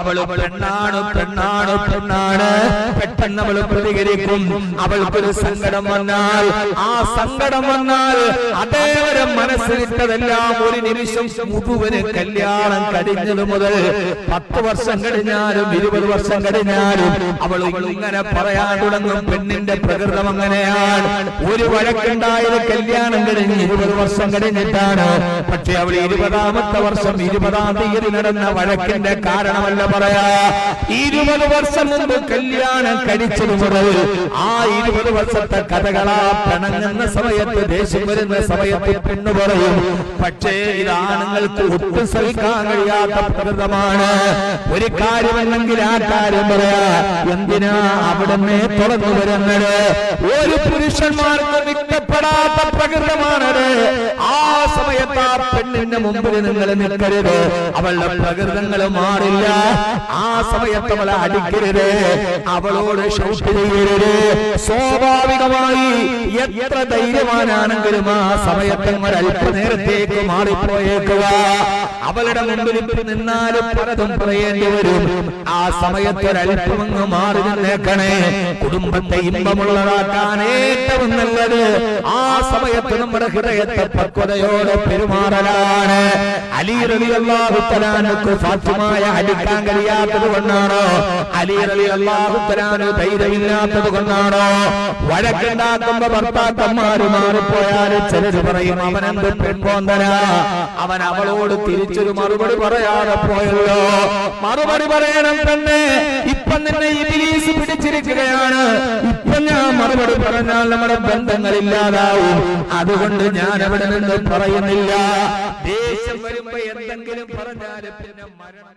അവൾ പെണ്ണാണ് പെണ്ണാണ് പെണ്ണാണ് പെട്ടെന്ന് അവൾ പ്രതികരിക്കും. അവൾക്കൊരു സങ്കടം വന്നാൽ ആ സങ്കടം വന്നാൽ അതേവരെ മനസ്സിലിട്ടതെല്ലാം ഒരു നിമിഷം മുഴുവൻ കല്യാണം കഴിഞ്ഞത് മുതൽ പത്ത് വർഷം കഴിഞ്ഞാലും ഇരുപത് വർഷം കഴിഞ്ഞാലും അവൾ ഇങ്ങനെ പറയാൻ തുടങ്ങും പെണ്ണിന്റെ പ്രകൃതം അങ്ങനെയാണ്. ഒരു വഴക്കുണ്ടായത് കല്യാണം കഴിഞ്ഞ് ഇരുപത് വർഷം കഴിഞ്ഞിട്ടാണ്. പക്ഷെ അവൾ ഇരുപതാമത്തെ വർഷം ഇരുപതാം തീയതി നടന്ന വഴക്കിന്റെ കാരണമല്ല പറയാ ഇരുപത് വർഷം മുമ്പ് കല്യാണം കഴിച്ചത് മുതൽ ആ ഇരുപത് വർഷത്തെ കഥകളാ പിണങ്ങുന്ന സമയത്ത് ദേഷ്യം വരുന്ന സമയത്ത് പെണ്ണു പറയും പക്ഷേ ഇത് ആണുങ്ങൾക്ക് ഒട്ടും സഹിക്കാൻ കഴിയാത്ത പ്രകൃതമാണ്. ഒരു കാര്യമല്ലെങ്കിൽ ആ കാര്യം പറയാ എന്തിനാ അവിടെ തുറന്നു വരുന്നത്? ഒരു പുരുഷന്മാർക്ക് ഇഷ്ടപ്പെടാത്ത പ്രകൃതമാണത് ആ ആ പെണ്ണിന്റെ മുമ്പിൽ നിങ്ങൾ നിൽക്കരുത്. അവളുടെ പ്രകൃതങ്ങൾ മാറില്ല. ആ സമയത്ത് അവളെ അടിക്കരുത്. അവളോട് ചെയ്യരുത്. സ്വാഭാവികമായി എത്ര ധൈര്യവാനാണെങ്കിലും ആ സമയത്ത് അല്പനേരത്തേക്ക് മാറിപ്പോയേക്കുക. അവളുടെ മുമ്പിൽ നിന്നാലും പലതും പറയേണ്ടി വരും. ആ സമയത്ത് ഒരല്പമങ്ങ് മാറി നിന്നേക്കണേ. കുടുംബത്തെ ഇമ്പമുള്ളതാക്കാൻ ഏറ്റവും നല്ലത്. ആ സമയത്ത് നമ്മുടെ ഹൃദയത്തെ പക്വതയോടെ പെരുമാറലാണ്. അലി റലി അള്ളാഹുത്തലാനക്ക് ഫാത്തിമയെ അടിക്കാൻ കഴിയാത്തത് കൊണ്ടാണോ? അലി റലി അള്ളാഹുത്തലാന് ധൈര്യമില്ലാത്തത് കൊണ്ടാണോ? വഴക്കുണ്ടാക്കുമ്പോ ഭർത്താക്കന്മാര് മാറിപ്പോയാൽ ചിലര് പറയും അവനെന്ത് പെൺപോന്തനാ അവൻ അവളോട് തിരിച്ചൊരു മറുപടി പറയാതെ പോയല്ലോ. മറുപടി പറയണം തന്നെ. ഇപ്പൊ നിന്നെ ഇബിലീസ് പിടിച്ചിരിക്കുകയാണ്. ഇപ്പൊ ഞാൻ മറുപടി പറഞ്ഞാൽ നമ്മുടെ ബന്ധങ്ങൾ ഇല്ലാതാവും. അതുകൊണ്ട് ഞാൻ അവിടെ നിന്ന് പറയുന്നില്ല. ദേഷ്യം വരുമ്പോ എന്തെങ്കിലും പറഞ്ഞാൽ പിന്നെ മരണം